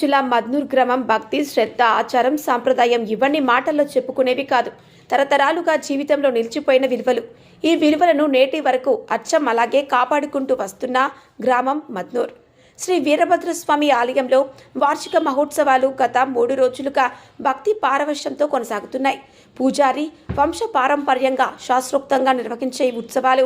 జిల్లా మద్నూర్ గ్రామం భక్తి శ్రద్ధ ఆచారం సాంప్రదాయం ఇవన్నీ మాటల్లో చెప్పుకునేవి కాదు. తరతరాలుగా జీవితంలో నిలిచిపోయిన విలువలు. ఈ విలువలను నేటి వరకు అచ్చం అలాగే కాపాడుకుంటూ వస్తున్న గ్రామం మద్నూర్. శ్రీ వీరభద్రస్వామి ఆలయంలో వార్షిక మహోత్సవాలు గత మూడు రోజులుగా భక్తి పారవశ్యంతో కొనసాగుతున్నాయి. పూజారి వంశ పారంపర్యంగా శాస్త్రోక్తంగా నిర్వహించే ఈ ఉత్సవాలు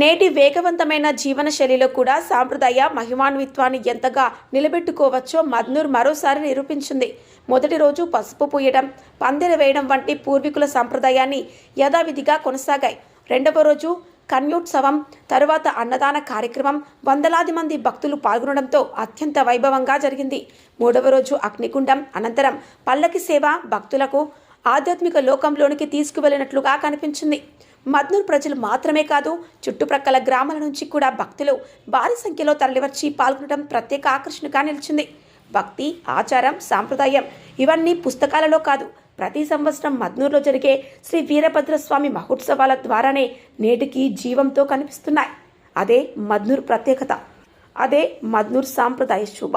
నేటి వేగవంతమైన జీవన శైలిలో కూడా సాంప్రదాయ మహిమాన్విత్వాన్ని ఎంతగా నిలబెట్టుకోవచ్చో మద్నూర్ మరోసారి నిరూపించింది. మొదటి రోజు పసుపు పూయడం పందిరి వేయడం వంటి పూర్వీకుల సాంప్రదాయాన్ని యథావిధిగా కొనసాగాయి. రెండవ రోజు కన్యోత్సవం తరువాత అన్నదాన కార్యక్రమం వందలాది మంది భక్తులు పాల్గొనడంతో అత్యంత వైభవంగా జరిగింది. మూడవ రోజు అగ్నిగుండం అనంతరం పల్లకి సేవ భక్తులకు ఆధ్యాత్మిక లోకంలోనికి తీసుకువెళ్ళినట్లుగా కనిపించింది. మద్నూర్ ప్రజలు మాత్రమే కాదు చుట్టుప్రక్కల గ్రామాల నుంచి కూడా భక్తులు భారీ సంఖ్యలో తరలివచ్చి పాల్గొనడం ప్రత్యేక ఆకర్షణగా నిలిచింది. భక్తి ఆచారం సాంప్రదాయం ఇవన్నీ పుస్తకాలలో కాదు. ప్రతి సంవత్సరం మద్నూరులో జరిగే శ్రీ వీరభద్రస్వామి మహోత్సవాల ద్వారానే నేటికి జీవంతో కనిపిస్తున్నాయి. అదే మద్నూర్ ప్రత్యేకత. అదే మద్నూర్ సాంప్రదాయ శోభ.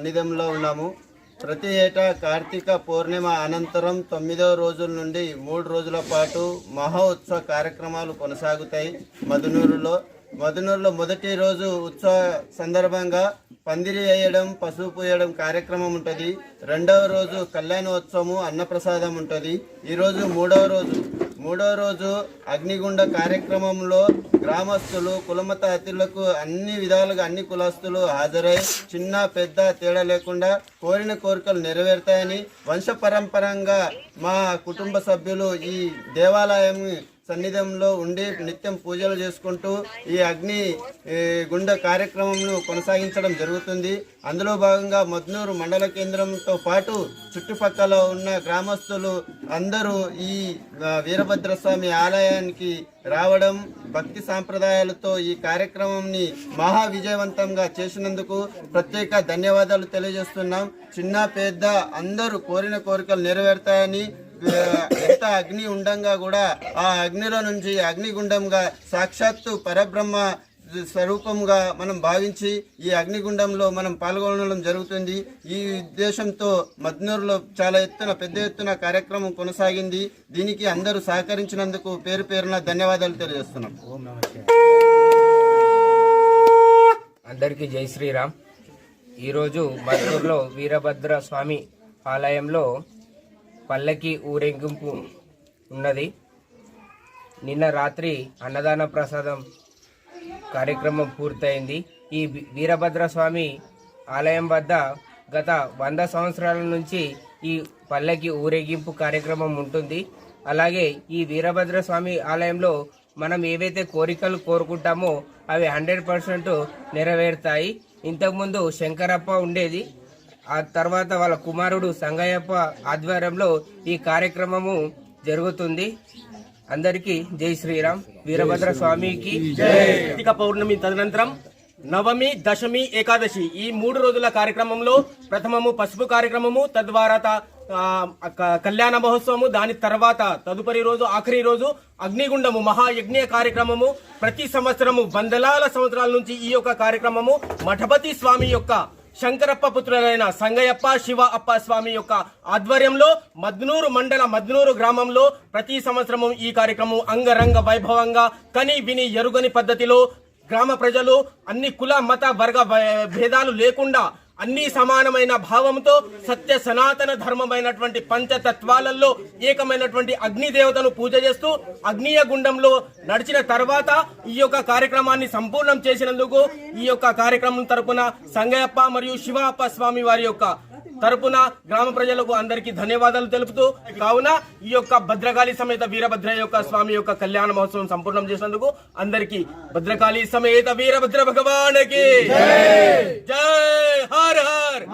సన్నిధంలో ఉన్నాము. ప్రతి ఏటా కార్తీక పూర్ణిమ అనంతరం తొమ్మిదవ రోజుల నుండి మూడు రోజుల పాటు మహా ఉత్సవ కార్యక్రమాలు కొనసాగుతాయి మధునూరులో. మధునూరులో మొదటి రోజు ఉత్సవ సందర్భంగా పందిరి వేయడం పసుపు పూయడం కార్యక్రమం ఉంటుంది. రెండవ రోజు కళ్యాణోత్సవము అన్నప్రసాదం ఉంటుంది. ఈరోజు మూడవ రోజు. మూడో రోజు అగ్నిగుండ కార్యక్రమంలో గ్రామస్తులు కులమత అతిథులకు అన్ని విధాలుగా అన్ని కులస్తులు హాజరై చిన్న పెద్ద తేడా లేకుండా కోరిన కోరికలు నెరవేరుతాయని వంశపరంపరంగా మా కుటుంబ సభ్యులు ఈ దేవాలయం సన్నిధంలో ఉండి నిత్యం పూజలు చేసుకుంటూ ఈ అగ్ని గుండె కార్యక్రమంను కొనసాగించడం జరుగుతుంది. అందులో భాగంగా మద్నూరు మండల కేంద్రంతో పాటు చుట్టుపక్కల ఉన్న గ్రామస్తులు అందరూ ఈ వీరభద్రస్వామి ఆలయానికి రావడం భక్తి సాంప్రదాయాలతో ఈ కార్యక్రమంని మహా విజయవంతంగా చేసినందుకు ప్రత్యేక ధన్యవాదాలు తెలియజేస్తున్నాం. చిన్న పెద్ద అందరూ కోరిన కోరికలు నెరవేరుతాయని ఎంత అగ్ని ఉండంగా కూడా ఆ అగ్నిలో నుంచి అగ్నిగుండంగా సాక్షాత్తు పరబ్రహ్మ స్వరూపంగా మనం భావించి ఈ అగ్నిగుండంలో మనం పాల్గొనడం జరుగుతుంది. ఈ ఉద్దేశంతో మద్నూరులో చాలా ఎత్తున పెద్ద ఎత్తున కార్యక్రమం కొనసాగింది. దీనికి అందరూ సహకరించినందుకు పేరు పేరున ధన్యవాదాలు తెలియజేస్తున్నాం. అందరికీ జై శ్రీరామ్. ఈరోజు మద్నూరులో వీరభద్ర స్వామి ఆలయంలో పల్లకి ఊరేగింపు ఉన్నది. నిన్న రాత్రి అన్నదాన ప్రసాదం కార్యక్రమం పూర్తయింది. ఈ వీరభద్రస్వామి వీరభద్ర స్వామి ఆలయం వద్ద గత వంద సంవత్సరాల నుంచి ఈ పల్లకి ఊరేగింపు కార్యక్రమం ఉంటుంది. అలాగే ఈ వీరభద్ర స్వామి ఆలయంలో మనం ఏవైతే కోరికలు కోరుకుంటామో అవి హండ్రెడ్ పర్సెంట్ నెరవేరుతాయి. ఇంతకుముందు శంకరప్ప ఉండేది. ఆ తర్వాత వాళ్ళ కుమారుడు సంగయ్యప్ప ఆధ్వర్యంలో ఈ కార్యక్రమము జరుగుతుంది. అందరికీ జై శ్రీరామ్. వీరభద్ర స్వామికి కార్తీక పౌర్ణమి తదనంతరం నవమి దశమి ఏకాదశి ఈ మూడు రోజుల కార్యక్రమంలో ప్రథమము పసుపు కార్యక్రమము తద్వారా కళ్యాణ మహోత్సవము దాని తర్వాత తదుపరి రోజు ఆఖరి రోజు అగ్నిగుండము మహాయజ్ఞ కార్యక్రమము. ప్రతి సంవత్సరము వందలాల సంవత్సరాల నుంచి ఈ యొక్క కార్యక్రమము మఠపతి స్వామి యొక్క శంకరప్ప పుత్రులైన సంగయ్యప్ప శివ అప్ప స్వామి యొక్క ఆధ్వర్యంలో మద్నూరు మండల మద్నూరు గ్రామంలో ప్రతి సంవత్సరము ఈ కార్యక్రమం అంగరంగ వైభవంగా కని విని ఎరుగని పద్ధతిలో గ్రామ ప్రజలు అన్ని కుల మత వర్గ భేదాలు లేకుండా అన్ని సమానమైన భావంతో సత్య సనాతన ధర్మమైనటువంటి పంచతత్వాలలో ఏకమైనటువంటి అగ్ని దేవతను పూజ చేస్తూ అగ్నియ గుండంలో నడిచిన తర్వాత ఈ యొక్క కార్యక్రమాన్ని సంపూర్ణం చేసినందుకు ఈ యొక్క కార్యక్రమం తరపున సంగయప్ప మరియు శివప్ప స్వామి వారి యొక్క తరపున గ్రామ ప్రజలకు అందరికీ ధన్యవాదాలు తెలుపుతూ కావున ఈ యొక్క భద్రకాళి సమేత వీరభద్ర యొక్క స్వామి యొక్క కళ్యాణ మహోత్సవం సంపూర్ణం చేసినందుకు అందరికీ భద్రకాళి సమేత వీరభద్ర భగవానికి జై! హర్ హర్!